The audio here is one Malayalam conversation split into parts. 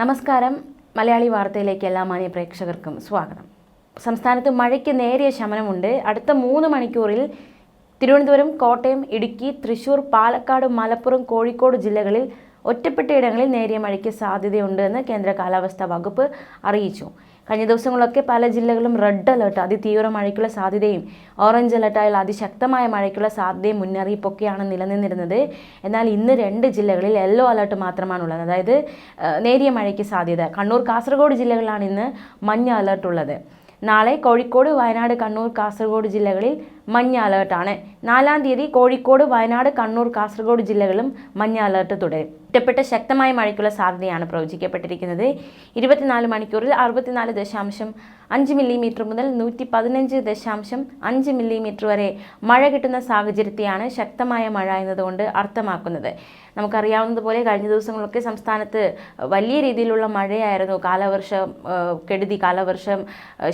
നമസ്കാരം. മലയാളി വാർത്തയിലേക്ക് എല്ലാ മാന്യ പ്രേക്ഷകർക്കും സ്വാഗതം. സംസ്ഥാനത്ത് മഴയ്ക്ക് നേരിയ ശമനമുണ്ട്. അടുത്ത മൂന്ന് മണിക്കൂറിൽ തിരുവനന്തപുരം കോട്ടയം ഇടുക്കി തൃശൂർ പാലക്കാട് മലപ്പുറം കോഴിക്കോട് ജില്ലകളിൽ ഒറ്റപ്പെട്ടയിടങ്ങളിൽ നേരിയ മഴയ്ക്ക് സാധ്യതയുണ്ടെന്ന് കേന്ദ്ര കാലാവസ്ഥാ വകുപ്പ് അറിയിച്ചു. കഴിഞ്ഞ ദിവസങ്ങളൊക്കെ പല ജില്ലകളും റെഡ് അലർട്ട് അതിതീവ്ര മഴയ്ക്കുള്ള സാധ്യതയും ഓറഞ്ച് അലേർട്ടായ അതിശക്തമായ മഴയ്ക്കുള്ള സാധ്യതയും മുന്നറിയിപ്പൊക്കെയാണ് നിലനിന്നിരുന്നത്. എന്നാൽ ഇന്ന് രണ്ട് ജില്ലകളിൽ യെല്ലോ അലർട്ട് മാത്രമാണുള്ളത്. അതായത് നേരിയ മഴയ്ക്ക് സാധ്യത. കണ്ണൂർ കാസർഗോഡ് ജില്ലകളിലാണ് ഇന്ന് മഞ്ഞ അലർട്ട് ഉള്ളത്. നാളെ കോഴിക്കോട് വയനാട് കണ്ണൂർ കാസർഗോഡ് ജില്ലകളിൽ മഞ്ഞ അലേർട്ടാണ് നാലാം തീയതി കോഴിക്കോട് വയനാട് കണ്ണൂർ കാസർഗോഡ് ജില്ലകളും മഞ്ഞ അലേർട്ട് തുടരും. ഒറ്റപ്പെട്ട ശക്തമായ മഴയ്ക്കുള്ള സാധ്യതയാണ് പ്രവചിക്കപ്പെട്ടിരിക്കുന്നത്. ഇരുപത്തിനാല് മണിക്കൂറിൽ അറുപത്തിനാല് ദശാംശം അഞ്ച് മില്ലിമീറ്റർ മുതൽ നൂറ്റി പതിനഞ്ച് ദശാംശം അഞ്ച് മില്ലിമീറ്റർ വരെ മഴ കിട്ടുന്ന സാഹചര്യത്തെയാണ് ശക്തമായ മഴ എന്നതുകൊണ്ട് അർത്ഥമാക്കുന്നത്. നമുക്കറിയാവുന്നതുപോലെ കഴിഞ്ഞ ദിവസങ്ങളൊക്കെ സംസ്ഥാനത്ത് വലിയ രീതിയിലുള്ള മഴയായിരുന്നു. കാലവർഷം കെടുതി കാലവർഷം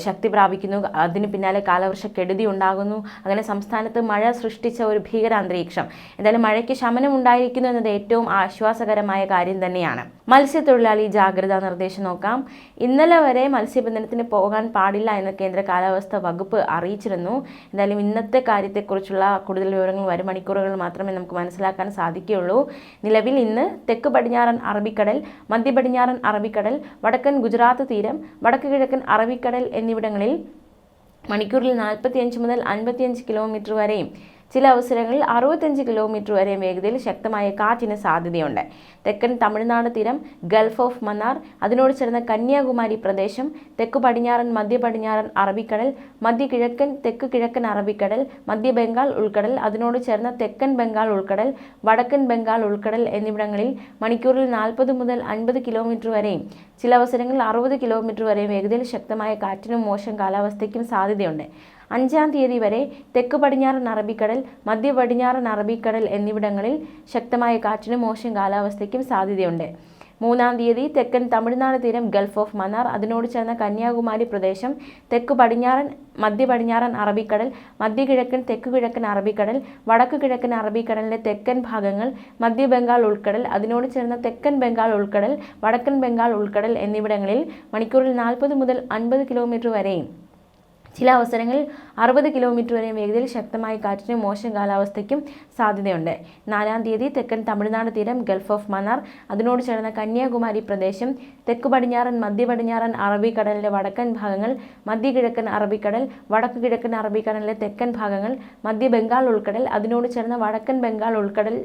ശക്തി പ്രാപിക്കുന്നു. അതിന് പിന്നാലെ കാലവർഷ കെടുതി ഉണ്ടാകുന്നു. അങ്ങനെ സംസ്ഥാനത്ത് മഴ സൃഷ്ടിച്ച ഒരു ഭീകരാന്തരീക്ഷം. എന്തായാലും മഴയ്ക്ക് ശമനം ഉണ്ടായിരിക്കുന്നു എന്നത് ഏറ്റവും ആശ്വാസകരമായ കാര്യം തന്നെയാണ്. മത്സ്യത്തൊഴിലാളി ജാഗ്രതാ നിർദ്ദേശം നോക്കാം. ഇന്നലെ വരെ മത്സ്യബന്ധനത്തിന് പോകാൻ പാടില്ല എന്ന് കേന്ദ്ര കാലാവസ്ഥാ വകുപ്പ് അറിയിച്ചിരുന്നു. എന്തായാലും ഇന്നത്തെ കാര്യത്തെക്കുറിച്ചുള്ള കൂടുതൽ വിവരങ്ങൾ വരും മണിക്കൂറുകൾ മാത്രമേ നമുക്ക് മനസ്സിലാക്കാൻ സാധിക്കുകയുള്ളൂ. നിലവിൽ ഇന്ന് തെക്ക് പടിഞ്ഞാറൻ അറബിക്കടൽ മധ്യ പടിഞ്ഞാറൻ അറബിക്കടൽ വടക്കൻ ഗുജറാത്ത് തീരം വടക്ക് കിഴക്കൻ അറബിക്കടൽ എന്നിവിടങ്ങളിൽ മണിക്കൂറിൽ നാൽപ്പത്തിയഞ്ച് മുതൽ അൻപത്തിയഞ്ച് കിലോമീറ്റർ വരെയും ചില അവസരങ്ങളിൽ അറുപത്തഞ്ച് കിലോമീറ്റർ വരെ വേഗതയിൽ ശക്തമായ കാറ്റിന് സാധ്യതയുണ്ട്. തെക്കൻ തമിഴ്നാട് തീരം ഗൾഫ് ഓഫ് മന്നാർ അതിനോട് ചേർന്ന കന്യാകുമാരി പ്രദേശം തെക്കു പടിഞ്ഞാറൻ മധ്യ പടിഞ്ഞാറൻ അറബിക്കടൽ മധ്യ കിഴക്കൻ തെക്ക് കിഴക്കൻ അറബിക്കടൽ മധ്യ ബംഗാൾ ഉൾക്കടൽ അതിനോട് ചേർന്ന തെക്കൻ ബംഗാൾ ഉൾക്കടൽ വടക്കൻ ബംഗാൾ ഉൾക്കടൽ എന്നിവിടങ്ങളിൽ മണിക്കൂറിൽ നാൽപ്പത് മുതൽ അൻപത് കിലോമീറ്റർ വരെയും ചില അവസരങ്ങളിൽ അറുപത് കിലോമീറ്റർ വരെയും വേഗതയിൽ ശക്തമായ കാറ്റിനും മോശം കാലാവസ്ഥയ്ക്കും സാധ്യതയുണ്ട്. അഞ്ചാം തീയതി വരെ തെക്ക് പടിഞ്ഞാറൻ അറബിക്കടൽ മധ്യ പടിഞ്ഞാറൻ അറബിക്കടൽ എന്നിവിടങ്ങളിൽ ശക്തമായ കാറ്റിനും മോശം കാലാവസ്ഥയ്ക്കും സാധ്യതയുണ്ട്. മൂന്നാം തീയതി തെക്കൻ തമിഴ്നാട് തീരം ഗൾഫ് ഓഫ് മന്നാർ അതിനോട് ചേർന്ന കന്യാകുമാരി പ്രദേശം തെക്ക് പടിഞ്ഞാറൻ മധ്യ പടിഞ്ഞാറൻ അറബിക്കടൽ മധ്യ കിഴക്കൻ തെക്ക് കിഴക്കൻ അറബിക്കടൽ വടക്ക് കിഴക്കൻ അറബിക്കടലിന്റെ തെക്കൻ ഭാഗങ്ങൾ മധ്യ ബംഗാൾ ഉൾക്കടൽ അതിനോട് ചേർന്ന തെക്കൻ ബംഗാൾ ഉൾക്കടൽ വടക്കൻ ബംഗാൾ ഉൾക്കടൽ എന്നിവിടങ്ങളിൽ മണിക്കൂറിൽ നാൽപ്പത് മുതൽ അൻപത് കിലോമീറ്റർ വരെയും ചില അവസരങ്ങളിൽ അറുപത് കിലോമീറ്റർ വരെ വേഗതയിൽ ശക്തമായ കാറ്റിനും മോശം കാലാവസ്ഥയ്ക്കും സാധ്യതയുണ്ട്. നാലാം തീയതി തെക്കൻ തമിഴ്നാട് തീരം ഗൾഫ് ഓഫ് മന്നാർ. അതിനോട് ചേർന്ന കന്യാകുമാരി പ്രദേശം തെക്ക് പടിഞ്ഞാറൻ മധ്യ പടിഞ്ഞാറൻ അറബിക്കടലിന്റെ വടക്കൻ ഭാഗങ്ങൾ മധ്യ കിഴക്കൻ അറബിക്കടൽ വടക്ക് കിഴക്കൻ അറബിക്കടലിലെ തെക്കൻ ഭാഗങ്ങൾ മധ്യ ബംഗാൾ ഉൾക്കടൽ അതിനോട് ചേർന്ന വടക്കൻ ബംഗാൾ ഉൾക്കടൽ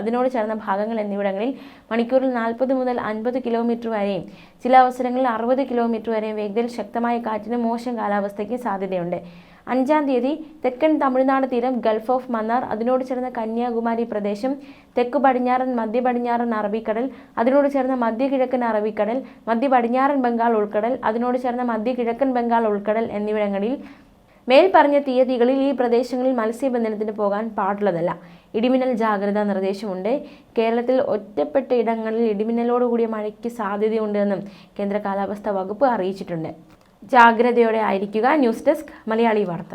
അതിനോട് ചേർന്ന ഭാഗങ്ങൾ എന്നിവിടങ്ങളിൽ മണിക്കൂറിൽ നാൽപ്പത് മുതൽ അൻപത് കിലോമീറ്റർ വരെയും ചില അവസരങ്ങളിൽ അറുപത് കിലോമീറ്റർ വരെയും വേഗതയിൽ ശക്തമായ കാറ്റിനും മോശം കാലാവസ്ഥയ്ക്ക് സാധ്യതയുണ്ട്. അഞ്ചാം തീയതി തെക്കൻ തമിഴ്നാട് തീരം ഗൾഫ് ഓഫ് മന്നാർ അതിനോട് ചേർന്ന കന്യാകുമാരി പ്രദേശം തെക്ക് പടിഞ്ഞാറൻ മധ്യ പടിഞ്ഞാറൻ അറബിക്കടൽ അതിനോട് ചേർന്ന മധ്യ കിഴക്കൻ അറബിക്കടൽ മധ്യ പടിഞ്ഞാറൻ ബംഗാൾ ഉൾക്കടൽ അതിനോട് ചേർന്ന മധ്യ കിഴക്കൻ ബംഗാൾ ഉൾക്കടൽ എന്നിവിടങ്ങളിൽ മേൽപ്പറഞ്ഞ തീയതികളിൽ ഈ പ്രദേശങ്ങളിൽ മത്സ്യബന്ധനത്തിന് പോകാൻ പാടുള്ളതല്ല. ഇടിമിന്നൽ ജാഗ്രതാ നിർദ്ദേശമുണ്ട്. കേരളത്തിൽ ഒറ്റപ്പെട്ട ഇടങ്ങളിൽ ഇടിമിന്നലോടുകൂടിയ മഴയ്ക്ക് സാധ്യതയുണ്ടെന്നും കേന്ദ്ര കാലാവസ്ഥാ വകുപ്പ് അറിയിച്ചിട്ടുണ്ട്. ജാഗ്രതയോടെ ആയിരിക്കുക ന്യൂസ് ഡെസ്ക് മലയാളി വാർത്ത.